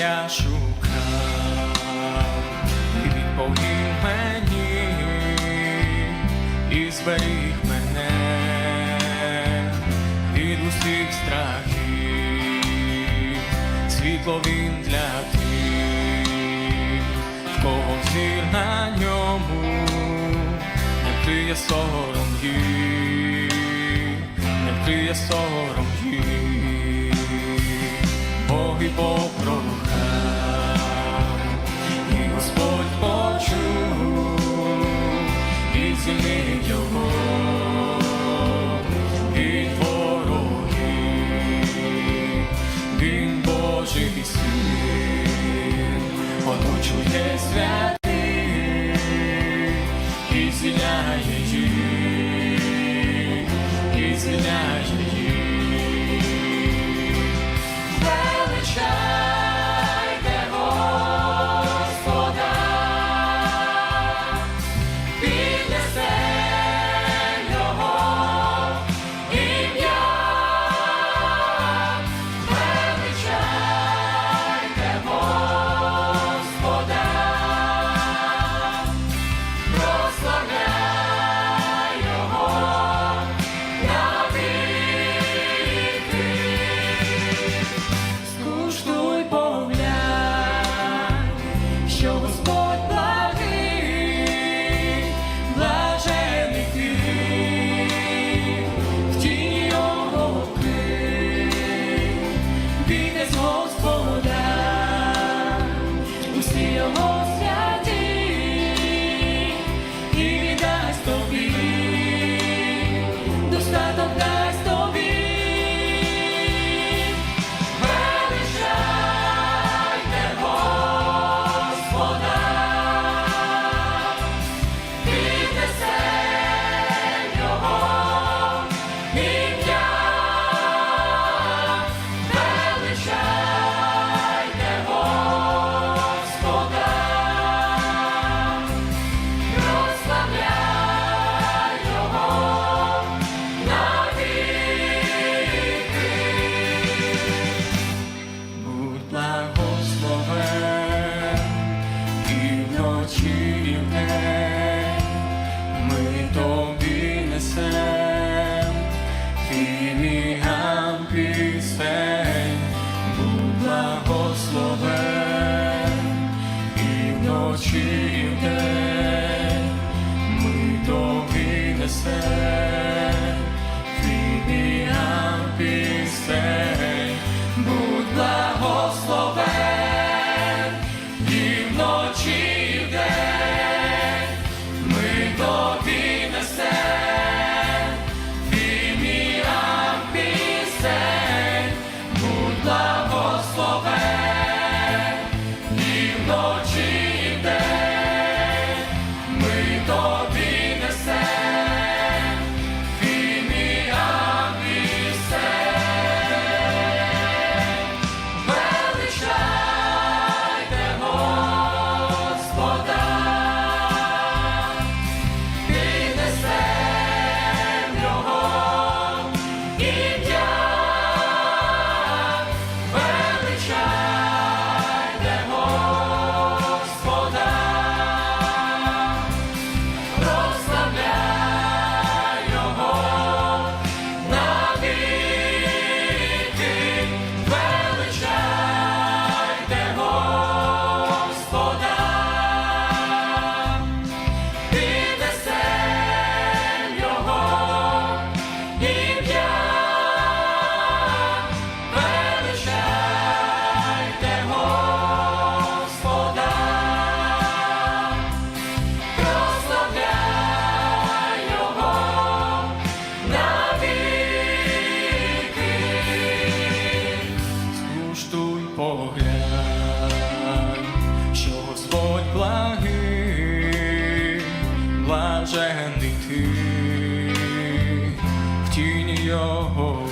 я шукав, і відповів мені, і зберіг мене від усіх страхів, світло він для тих, в кого зір на ньому, не ти є сором їх, як ти є сором їх, Бог і святий і зіляє, і зіляє. see you. home. благословен і вночі. поглянь, що Господь благий, блажений ти в тіні його.